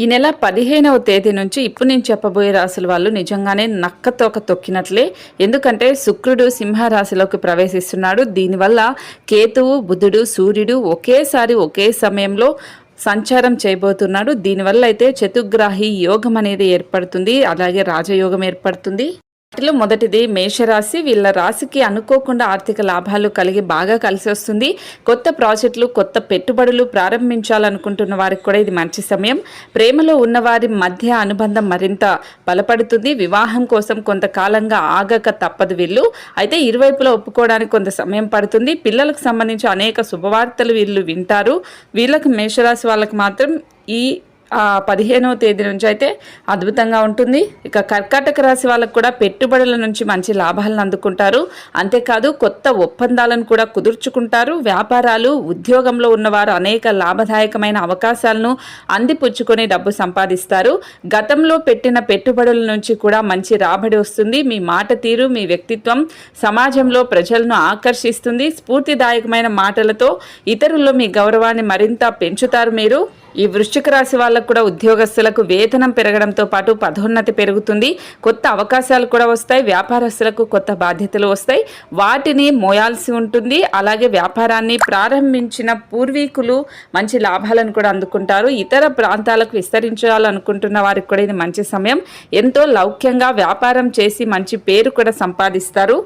ఈ నెల పదిహేనవ తేదీ నుంచి ఇప్పుడు నేను చెప్పబోయే రాశుల వాళ్ళు నిజంగానే నక్కతోక తొక్కినట్లే. ఎందుకంటే శుక్రుడు సింహరాశిలోకి ప్రవేశిస్తున్నాడు. దీనివల్ల కేతువు బుధుడు సూర్యుడు ఒకేసారి ఒకే సమయంలో సంచారం చేయబోతున్నాడు. దీనివల్ల అయితే చతుగ్రాహి యోగం అనేది ఏర్పడుతుంది. అలాగే రాజయోగం ఏర్పడుతుంది. వాటిలో మొదటిది మేషరాశి. వీళ్ళ రాశికి అనుకోకుండా ఆర్థిక లాభాలు కలిగి బాగా కలిసి వస్తుంది. కొత్త ప్రాజెక్టులు కొత్త పెట్టుబడులు ప్రారంభించాలనుకుంటున్న వారికి కూడా ఇది మంచి సమయం. ప్రేమలో ఉన్నవారి మధ్య అనుబంధం మరింత బలపడుతుంది. వివాహం కోసం కొంతకాలంగా ఆగక తప్పదు వీళ్ళు. అయితే ఇరువైపులా ఒప్పుకోవడానికి కొంత సమయం పడుతుంది. పిల్లలకు సంబంధించి అనేక శుభవార్తలు వీళ్ళు వింటారు. వీళ్ళకి మేషరాశి వాళ్ళకి మాత్రం ఈ పదిహేనవ తేదీ నుంచి అయితే అద్భుతంగా ఉంటుంది. ఇక కర్కాటక రాశి వాళ్ళకు కూడా పెట్టుబడుల నుంచి మంచి లాభాలను అందుకుంటారు. అంతేకాదు కొత్త ఒప్పందాలను కూడా కుదుర్చుకుంటారు. వ్యాపారాలు ఉద్యోగంలో ఉన్నవారు అనేక లాభదాయకమైన అవకాశాలను అందిపుచ్చుకొని డబ్బు సంపాదిస్తారు. గతంలో పెట్టిన పెట్టుబడుల నుంచి కూడా మంచి రాబడి వస్తుంది. మీ మాట తీరు మీ వ్యక్తిత్వం సమాజంలో ప్రజలను ఆకర్షిస్తుంది. స్ఫూర్తిదాయకమైన మాటలతో ఇతరుల్లో మీ గౌరవాన్ని మరింత పెంచుతారు మీరు. ఈ వృశ్చిక రాశి వాళ్ళ వాళ్ళకు కూడా ఉద్యోగస్తులకు వేతనం పెరగడంతో పాటు పదోన్నతి పెరుగుతుంది. కొత్త అవకాశాలు కూడా వస్తాయి. వ్యాపారస్తులకు కొత్త బాధ్యతలు వస్తాయి. వాటిని మోయాల్సి ఉంటుంది. అలాగే వ్యాపారాన్ని ప్రారంభించిన పూర్వీకులు మంచి లాభాలను కూడా అందుకుంటారు. ఇతర ప్రాంతాలకు విస్తరించాలనుకుంటున్న వారికి కూడా ఇది మంచి సమయం. ఎంతో లౌక్యంగా వ్యాపారం చేసి మంచి పేరు కూడా సంపాదిస్తారు.